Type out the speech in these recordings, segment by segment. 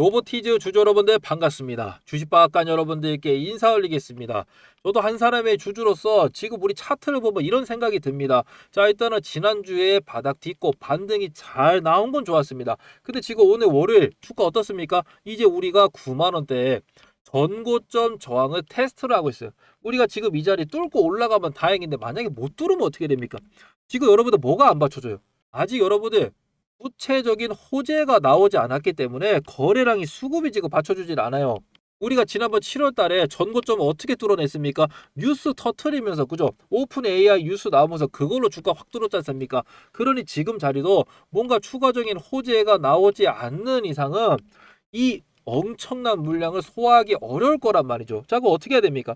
로보티즈 주주 여러분들 반갑습니다. 주식박간 여러분들께 인사 올리겠습니다. 저도 한 사람의 주주로서 지금 우리 차트를 보면 이런 생각이 듭니다. 자 일단은 지난주에 바닥 딛고 반등이 잘 나온 건 좋았습니다. 근데 지금 오늘 월요일 주가 어떻습니까? 이제 우리가 9만 원대 전고점 저항을 테스트를 하고 있어요. 우리가 지금 이 자리 뚫고 올라가면 다행인데 만약에 못 뚫으면 어떻게 됩니까? 지금 여러분들 뭐가 안 받쳐줘요? 아직 여러분들 구체적인 호재가 나오지 않았기 때문에 거래량이 수급이 지금 받쳐주질 않아요. 우리가 지난번 7월 달에 전고점 어떻게 뚫어냈습니까? 뉴스 터트리면서 그죠? 오픈 AI 뉴스 나오면서 그걸로 주가 확 뚫었지 않습니까? 그러니 지금 자리도 뭔가 추가적인 호재가 나오지 않는 이상은 이 엄청난 물량을 소화하기 어려울 거란 말이죠. 자, 그럼 어떻게 해야 됩니까?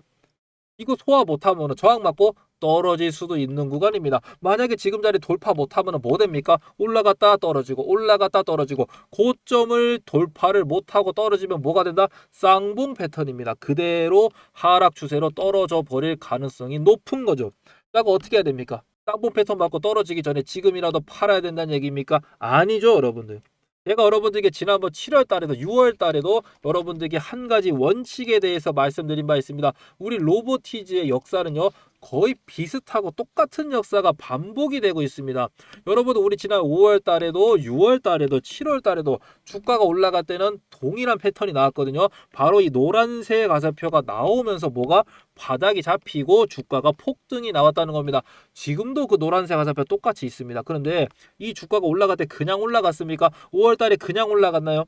이거 소화 못하면 저항 맞고 떨어질 수도 있는 구간입니다. 만약에 지금 자리 돌파 못하면 뭐 됩니까? 올라갔다 떨어지고 올라갔다 떨어지고 고점을 돌파를 못하고 떨어지면 뭐가 된다? 쌍봉 패턴입니다. 그대로 하락 추세로 떨어져 버릴 가능성이 높은 거죠. 자, 그럼 어떻게 해야 됩니까? 쌍봉 패턴 맞고 떨어지기 전에 지금이라도 팔아야 된다는 얘기입니까? 아니죠, 여러분들. 제가 여러분들에게 지난번 7월 달에도 6월 달에도 여러분들에게 한 가지 원칙에 대해서 말씀드린 바 있습니다. 우리 로보티즈의 역사는요. 거의 비슷하고 똑같은 역사가 반복이 되고 있습니다. 여러분 우리 지난 5월 달에도 6월 달에도 7월 달에도 주가가 올라갈 때는 동일한 패턴이 나왔거든요. 바로 이 노란색 가사표가 나오면서 뭐가 바닥이 잡히고 주가가 폭등이 나왔다는 겁니다. 지금도 그 노란색 가사표 똑같이 있습니다. 그런데 이 주가가 올라갈 때 그냥 올라갔습니까? 5월 달에 그냥 올라갔나요?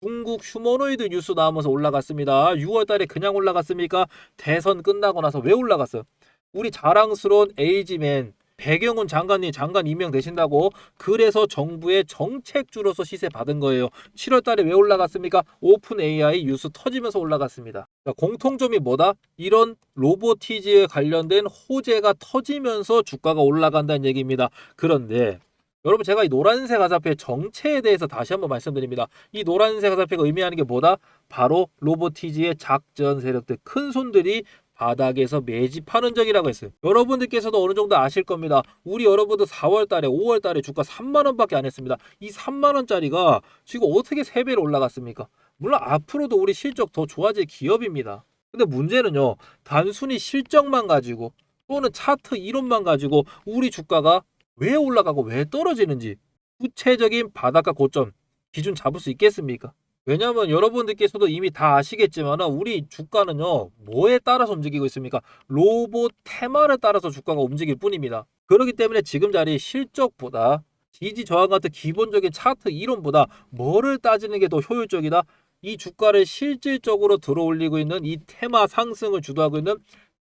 중국 휴머노이드 뉴스 나오면서 올라갔습니다. 6월 달에 그냥 올라갔습니까? 대선 끝나고 나서 왜 올라갔어요? 우리 자랑스러운 에이지맨 배경훈 장관님 장관 임명되신다고 그래서 정부의 정책주로서 시세 받은 거예요. 7월 달에 왜 올라갔습니까? 오픈 AI 뉴스 터지면서 올라갔습니다. 공통점이 뭐다? 이런 로보티즈에 관련된 호재가 터지면서 주가가 올라간다는 얘기입니다. 그런데 여러분 제가 이 노란색 화살표의 정체에 대해서 다시 한번 말씀드립니다. 이 노란색 화살표가 의미하는 게 뭐다? 바로 로보티즈의 작전 세력들 큰 손들이 바닥에서 매집하는 적이라고 했어요. 여러분들께서도 어느 정도 아실 겁니다. 우리 여러분들 4월 달에 5월 달에 주가 3만 원밖에 안 했습니다. 이 3만 원짜리가 지금 어떻게 3배로 올라갔습니까? 물론 앞으로도 우리 실적 더 좋아질 기업입니다. 근데 문제는요. 단순히 실적만 가지고 또는 차트 이론만 가지고 우리 주가가 왜 올라가고 왜 떨어지는지 구체적인 바닥과 고점 기준 잡을 수 있겠습니까? 왜냐하면 여러분들께서도 이미 다 아시겠지만 우리 주가는요 뭐에 따라서 움직이고 있습니까? 로봇 테마를 따라서 주가가 움직일 뿐입니다. 그렇기 때문에 지금 자리 실적보다 지지 저항 같은 기본적인 차트 이론보다 뭐를 따지는 게 더 효율적이다? 이 주가를 실질적으로 들어올리고 있는 이 테마 상승을 주도하고 있는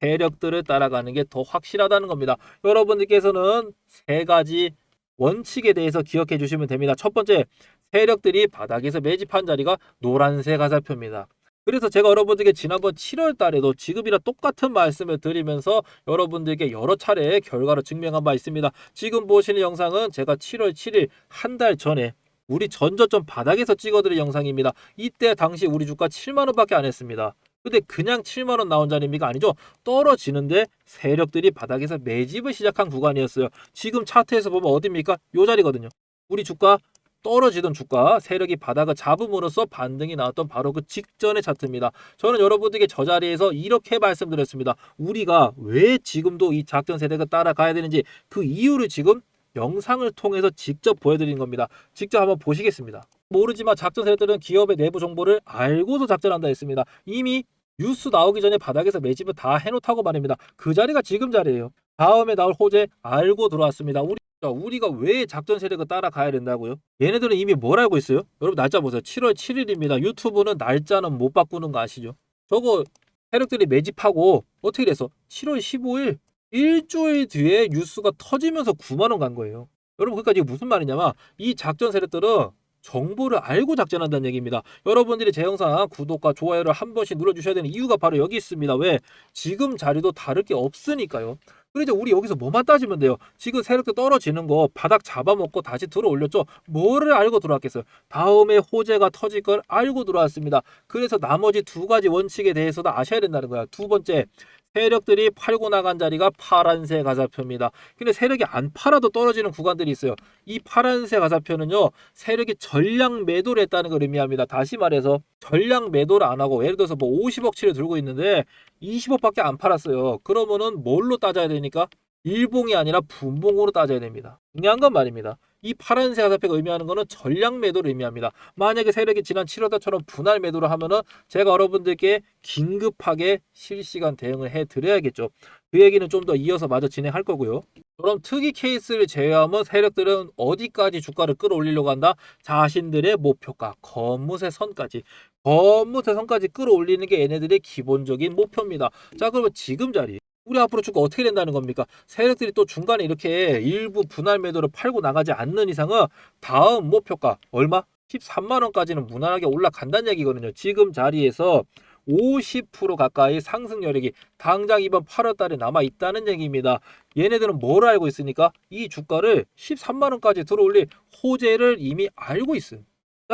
세력들을 따라가는 게 더 확실하다는 겁니다. 여러분들께서는 세 가지 원칙에 대해서 기억해 주시면 됩니다. 첫 번째, 세력들이 바닥에서 매집한 자리가 노란색 화살표입니다. 그래서 제가 여러분들께 지난번 7월 달에도 지금이랑 똑같은 말씀을 드리면서 여러분들께 여러 차례 결과로 증명한 바 있습니다. 지금 보시는 영상은 제가 7월 7일 한 달 전에 우리 전저점 바닥에서 찍어드린 영상입니다. 이때 당시 우리 주가 7만 원밖에 안 했습니다. 근데 그냥 7만 원 나온 자리입니까? 아니죠. 떨어지는데 세력들이 바닥에서 매집을 시작한 구간이었어요. 지금 차트에서 보면 어디입니까? 요 자리거든요. 우리 주가 떨어지던 주가 세력이 바닥을 잡음으로써 반등이 나왔던 바로 그 직전의 차트입니다. 저는 여러분들에게 저 자리에서 이렇게 말씀드렸습니다. 우리가 왜 지금도 이 작전 세력을 따라가야 되는지 그 이유를 지금 영상을 통해서 직접 보여드린 겁니다. 직접 한번 보시겠습니다. 모르지만 작전 세력들은 기업의 내부 정보를 알고서 작전한다 했습니다. 이미 뉴스 나오기 전에 바닥에서 매집을 다 해놓다고 말입니다. 그 자리가 지금 자리예요. 다음에 나올 호재 알고 들어왔습니다. 우리 우리가 왜 작전 세력을 따라가야 된다고요? 얘네들은 이미 뭘 알고 있어요? 여러분 날짜 보세요. 7월 7일입니다. 유튜브는 날짜는 못 바꾸는 거 아시죠? 저거 세력들이 매집하고 어떻게 돼서 7월 15일 일주일 뒤에 뉴스가 터지면서 9만 원 간 거예요. 여러분 그러니까 이게 무슨 말이냐면 이 작전 세력들은 정보를 알고 작전한다는 얘기입니다. 여러분들이 제 영상 구독과 좋아요를 한 번씩 눌러주셔야 되는 이유가 바로 여기 있습니다. 왜? 지금 자리도 다를 게 없으니까요. 그래 이제 우리 여기서 뭐만 따지면 돼요. 지금 세력도 떨어지는 거 바닥 잡아먹고 다시 들어 올렸죠. 뭐를 알고 들어왔겠어요. 다음에 호재가 터질 걸 알고 들어왔습니다. 그래서 나머지 두 가지 원칙에 대해서도 아셔야 된다는 거야. 두 번째 세력들이 팔고 나간 자리가 파란색 가사표입니다. 근데 세력이 안 팔아도 떨어지는 구간들이 있어요. 이 파란색 가사표는요. 세력이 전량 매도를 했다는 걸 의미합니다. 다시 말해서 전량 매도를 안 하고 예를 들어서 뭐 50억치를 들고 있는데 20억밖에 안 팔았어요. 그러면은 뭘로 따져야 되니까 일봉이 아니라 분봉으로 따져야 됩니다. 중요한 건 말입니다. 이 파란색 화살표가 의미하는 것은 전량 매도를 의미합니다. 만약에 세력이 지난 7월달처럼 분할 매도를 하면은 제가 여러분들께 긴급하게 실시간 대응을 해 드려야겠죠. 그 얘기는 좀 더 이어서 마저 진행할 거고요. 그럼 특이 케이스를 제외하면 세력들은 어디까지 주가를 끌어올리려고 한다? 자신들의 목표가 거뭇의 선까지 거뭇의 선까지 끌어올리는 게 얘네들의 기본적인 목표입니다. 자 그러면 지금 자리 우리 앞으로 주가 어떻게 된다는 겁니까? 세력들이 또 중간에 이렇게 일부 분할 매도를 팔고 나가지 않는 이상은 다음 목표가 얼마? 13만 원까지는 무난하게 올라간다는 얘기거든요. 지금 자리에서 50% 가까이 상승 여력이 당장 이번 8월 달에 남아 있다는 얘기입니다. 얘네들은 뭘 알고 있으니까 이 주가를 13만 원까지 들어올릴 호재를 이미 알고 있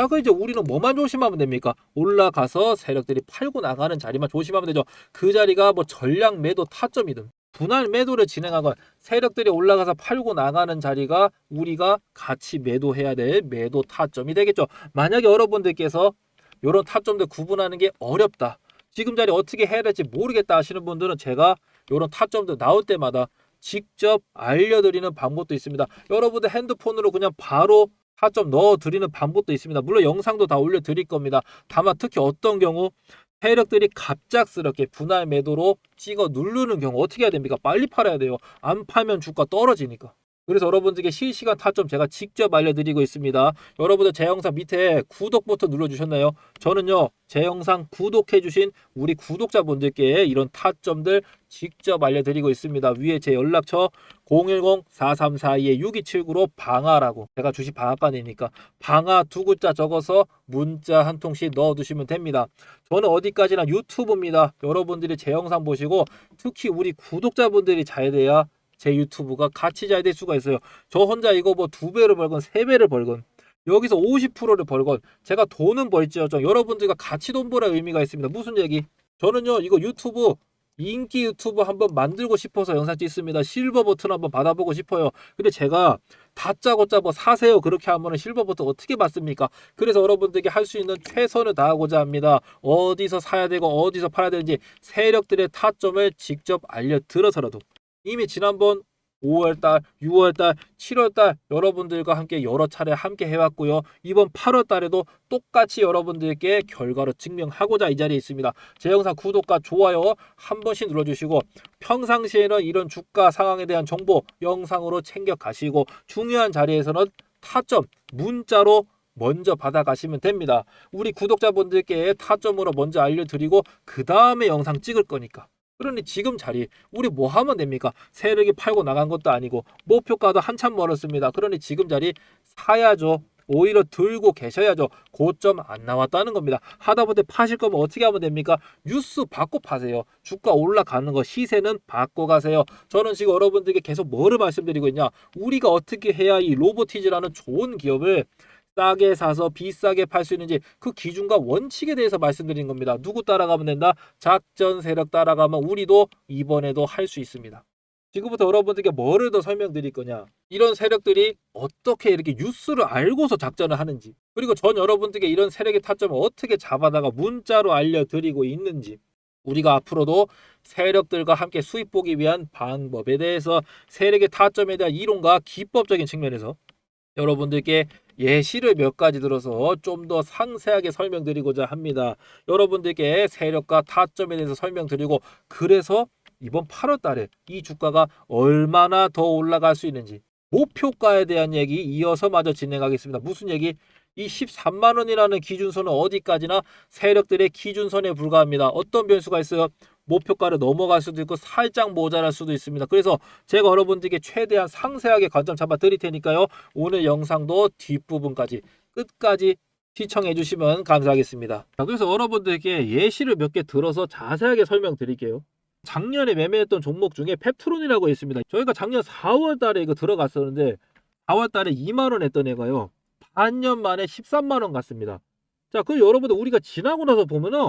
자, 그 이제 우리는 뭐만 조심하면 됩니까? 올라가서 세력들이 팔고 나가는 자리만 조심하면 되죠. 그 자리가 뭐 전량 매도 타점이든 분할 매도를 진행하건 세력들이 올라가서 팔고 나가는 자리가 우리가 같이 매도해야 될 매도 타점이 되겠죠. 만약에 여러분들께서 이런 타점들 구분하는 게 어렵다. 지금 자리 어떻게 해야 될지 모르겠다 하시는 분들은 제가 이런 타점들 나올 때마다 직접 알려드리는 방법도 있습니다. 여러분들 핸드폰으로 그냥 바로 타점 넣어드리는 방법도 있습니다. 물론 영상도 다 올려드릴 겁니다. 다만 특히 어떤 경우 세력들이 갑작스럽게 분할 매도로 찍어 누르는 경우 어떻게 해야 됩니까? 빨리 팔아야 돼요. 안 팔면 주가 떨어지니까. 그래서 여러분들께 실시간 타점 제가 직접 알려드리고 있습니다. 여러분들 제 영상 밑에 구독 버튼 눌러주셨나요? 저는요 제 영상 구독해주신 우리 구독자분들께 이런 타점들 직접 알려드리고 있습니다. 위에 제 연락처 010-4342-6279로 방아라고 제가 주식 방앗간이니까 방아 두 글자 적어서 문자 한 통씩 넣어두시면 됩니다. 저는 어디까지나 유튜브입니다. 여러분들이 제 영상 보시고 특히 우리 구독자분들이 잘 돼야 제 유튜브가 같이 잘 될 수가 있어요. 저 혼자 이거 뭐 두 배를 벌건 세 배를 벌건 여기서 50%를 벌건 제가 돈은 벌지어정 여러분들과 같이 돈 벌어야 의미가 있습니다. 무슨 얘기? 저는요 이거 유튜브 인기 유튜브 한번 만들고 싶어서 영상 찍습니다. 실버 버튼 한번 받아보고 싶어요. 근데 제가 다짜고짜 뭐 사세요 그렇게 하면 실버 버튼 어떻게 받습니까? 그래서 여러분들에게 할 수 있는 최선을 다하고자 합니다. 어디서 사야 되고 어디서 팔아야 되는지 세력들의 타점을 직접 알려드려서라도 이미 지난번 5월달, 6월달, 7월달 여러분들과 함께 여러 차례 함께 해왔고요. 이번 8월달에도 똑같이 여러분들께 결과로 증명하고자 이 자리에 있습니다. 제 영상 구독과 좋아요 한 번씩 눌러주시고 평상시에는 이런 주가 상황에 대한 정보 영상으로 챙겨 가시고 중요한 자리에서는 타점 문자로 먼저 받아가시면 됩니다. 우리 구독자분들께 타점으로 먼저 알려드리고 그 다음에 영상 찍을 거니까. 그러니 지금 자리 우리 뭐 하면 됩니까? 세력이 팔고 나간 것도 아니고 목표가도 한참 멀었습니다. 그러니 지금 자리 사야죠. 오히려 들고 계셔야죠. 고점 안 나왔다는 겁니다. 하다못해 파실 거면 어떻게 하면 됩니까? 뉴스 받고 파세요. 주가 올라가는 거 시세는 받고 가세요. 저는 지금 여러분들께 계속 뭐를 말씀드리고 있냐? 우리가 어떻게 해야 이 로보티즈라는 좋은 기업을 싸게 사서 비싸게 팔 수 있는지 그 기준과 원칙에 대해서 말씀드린 겁니다. 누구 따라가면 된다? 작전 세력 따라가면 우리도 이번에도 할 수 있습니다. 지금부터 여러분들께 뭐를 더 설명드릴 거냐? 이런 세력들이 어떻게 이렇게 뉴스를 알고서 작전을 하는지, 그리고 전 여러분들께 이런 세력의 타점을 어떻게 잡아다가 문자로 알려드리고 있는지, 우리가 앞으로도 세력들과 함께 수익 보기 위한 방법에 대해서 세력의 타점에 대한 이론과 기법적인 측면에서 여러분들께 예시를 몇 가지 들어서 좀 더 상세하게 설명드리고자 합니다. 여러분들께 세력과 타점에 대해서 설명드리고 그래서 이번 8월 달에 이 주가가 얼마나 더 올라갈 수 있는지 목표가에 대한 얘기 이어서 마저 진행하겠습니다. 무슨 얘기? 이 13만 원이라는 기준선은 어디까지나 세력들의 기준선에 불과합니다. 어떤 변수가 있어요? 목표가를 넘어갈 수도 있고 살짝 모자랄 수도 있습니다. 그래서 제가 여러분들께 최대한 상세하게 관점 잡아 드릴 테니까요. 오늘 영상도 뒷부분까지 끝까지 시청해 주시면 감사하겠습니다. 자, 그래서 여러분들께 예시를 몇 개 들어서 자세하게 설명드릴게요. 작년에 매매했던 종목 중에 펩트론이라고 있습니다. 저희가 작년 4월 달에 이거 들어갔었는데 4월 달에 2만 원 했던 애가요. 반년 만에 13만 원 갔습니다. 자, 그 여러분들 우리가 지나고 나서 보면은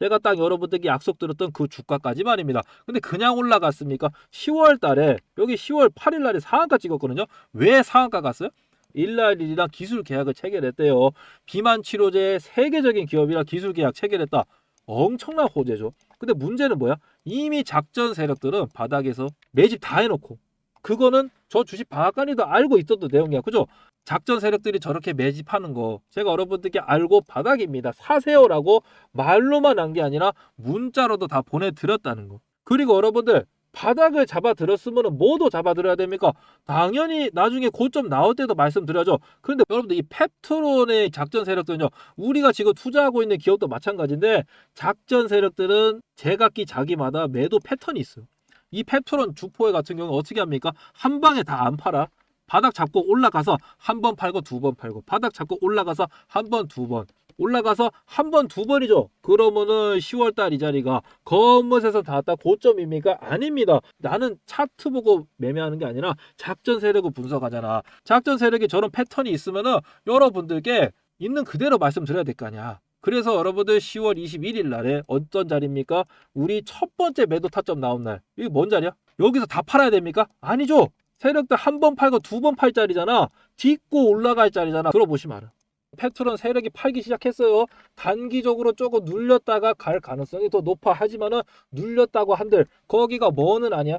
제가 딱 여러분들께 약속드렸던 그 주가까지 말입니다. 근데 그냥 올라갔습니까? 10월 달에 여기 10월 8일 날에 상한가 찍었거든요. 왜 상한가 갔어요? 일라일이랑 기술 계약을 체결했대요. 비만 치료제 세계적인 기업이랑 기술 계약 체결했다. 엄청난 호재죠. 근데 문제는 뭐야? 이미 작전 세력들은 바닥에서 매집 다 해놓고 그거는 저 주식 방앗간이도 알고 있었던 내용이야. 그죠? 작전 세력들이 저렇게 매집하는 거 제가 여러분들께 알고 바닥입니다. 사세요라고 말로만 한 게 아니라 문자로도 다 보내드렸다는 거. 그리고 여러분들 바닥을 잡아들었으면 뭐도 잡아들어야 됩니까? 당연히 나중에 고점 나올 때도 말씀드려죠. 그런데 여러분들 이 펩트론의 작전 세력들은요. 우리가 지금 투자하고 있는 기업도 마찬가지인데 작전 세력들은 제각기 자기마다 매도 패턴이 있어요. 이 펩트론 주포회 같은 경우는 어떻게 합니까? 한 방에 다 안 팔아. 바닥 잡고 올라가서 한 번 팔고 두 번 팔고 바닥 잡고 올라가서 한 번 두 번 올라가서 한 번 두 번이죠. 그러면은 10월 달 이 자리가 검은색에서 닿았다 고점입니까? 아닙니다. 나는 차트 보고 매매하는 게 아니라 작전 세력을 분석하잖아. 작전 세력이 저런 패턴이 있으면은 여러분들께 있는 그대로 말씀드려야 될 거 아니야. 그래서 여러분들 10월 21일 날에 어떤 자리입니까? 우리 첫 번째 매도 타점 나온 날. 이게 뭔 자리야? 여기서 다 팔아야 됩니까? 아니죠. 세력들 한 번 팔고 두 번 팔 자리잖아. 딛고 올라갈 자리잖아. 들어보시면 알아. 페트론 세력이 팔기 시작했어요. 단기적으로 조금 눌렸다가 갈 가능성이 더 높아 하지만은 눌렸다고 한들 거기가 뭐는 아니야?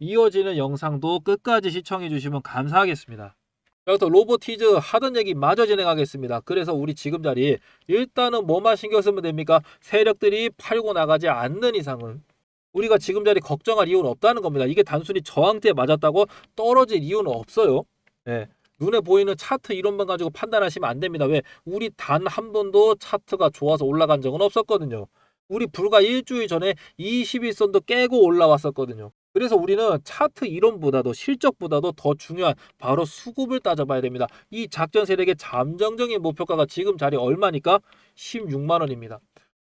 이어지는 영상도 끝까지 시청해 주시면 감사하겠습니다. 여기서 로보티즈 하던 얘기 마저 진행하겠습니다. 그래서 우리 지금 자리 일단은 뭐만 신경 쓰면 됩니까? 세력들이 팔고 나가지 않는 이상은 우리가 지금 자리 걱정할 이유는 없다는 겁니다. 이게 단순히 저항대에 맞았다고 떨어질 이유는 없어요. 예. 눈에 보이는 차트 이론만 가지고 판단하시면 안 됩니다. 왜? 우리 단 한 번도 차트가 좋아서 올라간 적은 없었거든요. 우리 불과 일주일 전에 21선도 깨고 올라왔었거든요. 그래서 우리는 차트 이론보다도 실적보다도 더 중요한 바로 수급을 따져봐야 됩니다. 이 작전 세력의 잠정적인 목표가가 지금 자리 얼마니까? 16만 원입니다.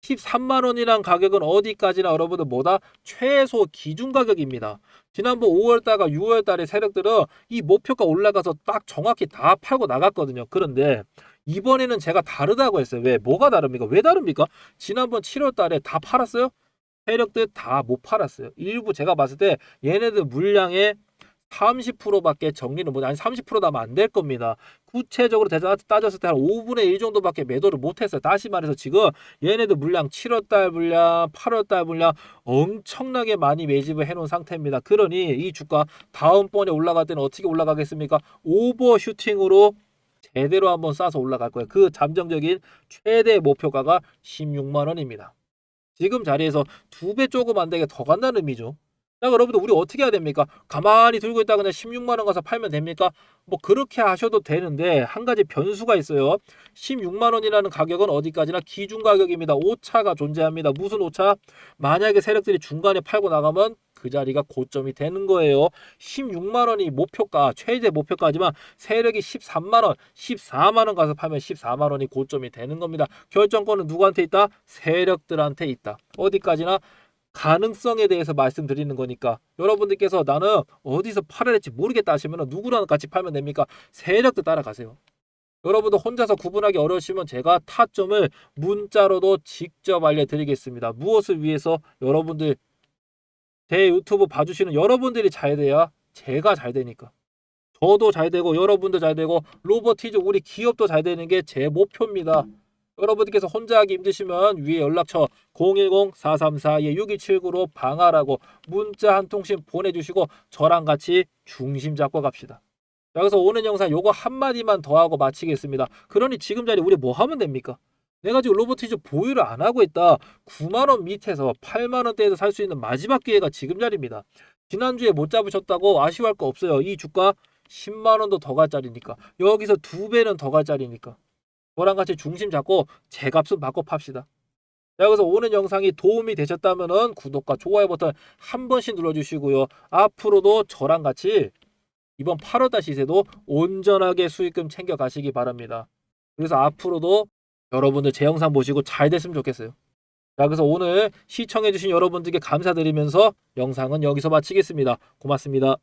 13만 원이란 가격은 어디까지나 여러분들 뭐다 최소 기준 가격입니다. 지난번 5월 달과 6월 달의 세력들은 이 목표가 올라가서 딱 정확히 다 팔고 나갔거든요. 그런데 이번에는 제가 다르다고 했어요. 왜? 뭐가 다릅니까? 왜 다릅니까? 지난번 7월 달에 다 팔았어요? 세력들 다 못 팔았어요. 일부 제가 봤을 때 얘네들 물량에 30%밖에 정리는 못, 아니 30%도 아마 안될 겁니다. 구체적으로 대자- 따졌을 때 한 5분의 1 정도밖에 매도를 못했어요. 다시 말해서 지금 얘네들 물량 7월달 물량, 8월달 물량 엄청나게 많이 매집을 해놓은 상태입니다. 그러니 이 주가 다음번에 올라갈 때는 어떻게 올라가겠습니까? 오버슈팅으로 제대로 한번 쏴서 올라갈 거예요. 그 잠정적인 최대 목표가가 16만 원입니다. 지금 자리에서 두 배 조금 안 되게 더 간다는 의미죠. 자, 여러분들 우리 어떻게 해야 됩니까? 가만히 들고 있다 그냥 16만 원 가서 팔면 됩니까? 뭐 그렇게 하셔도 되는데 한 가지 변수가 있어요. 16만 원이라는 가격은 어디까지나 기준 가격입니다. 오차가 존재합니다. 무슨 오차? 만약에 세력들이 중간에 팔고 나가면 그 자리가 고점이 되는 거예요. 16만 원이 목표가 최대 목표가지만 세력이 13만 원, 14만 원 가서 팔면 14만 원이 고점이 되는 겁니다. 결정권은 누구한테 있다? 세력들한테 있다. 어디까지나 가능성에 대해서 말씀드리는 거니까 여러분들께서 나는 어디서 팔아야 될지 모르겠다 하시면 누구랑 같이 팔면 됩니까? 세력들 따라가세요. 여러분들 혼자서 구분하기 어려우시면 제가 타점을 문자로도 직접 알려드리겠습니다. 무엇을 위해서 여러분들 제 유튜브 봐주시는 여러분들이 잘 돼야 제가 잘 되니까. 저도 잘 되고 여러분도 잘 되고 로버티즈 우리 기업도 잘 되는 게 제 목표입니다. 여러분들께서 혼자 하기 힘드시면 위에 연락처 010-434-6179로 방하라고 문자 한 통씩 보내주시고 저랑 같이 중심 잡고 갑시다. 자, 그래서 오늘 영상 요거 한마디만 더 하고 마치겠습니다. 그러니 지금 자리 우리 뭐 하면 됩니까? 내가 지금 로보티즈 보유를 안 하고 있다. 9만원 밑에서 8만원대에서 살 수 있는 마지막 기회가 지금 자리입니다. 지난주에 못 잡으셨다고 아쉬워할 거 없어요. 이 주가 10만원도 더 갈 자리니까. 여기서 두 배는 더 갈 자리니까. 저랑 같이 중심 잡고 제 값은 받고 팝시다. 자, 그래서 오늘 영상이 도움이 되셨다면 구독과 좋아요 버튼 한 번씩 눌러주시고요. 앞으로도 저랑 같이 이번 8월달 시세도 온전하게 수익금 챙겨 가시기 바랍니다. 그래서 앞으로도 여러분들 제 영상 보시고 잘 됐으면 좋겠어요. 자, 그래서 오늘 시청해주신 여러분들께 감사드리면서 영상은 여기서 마치겠습니다. 고맙습니다.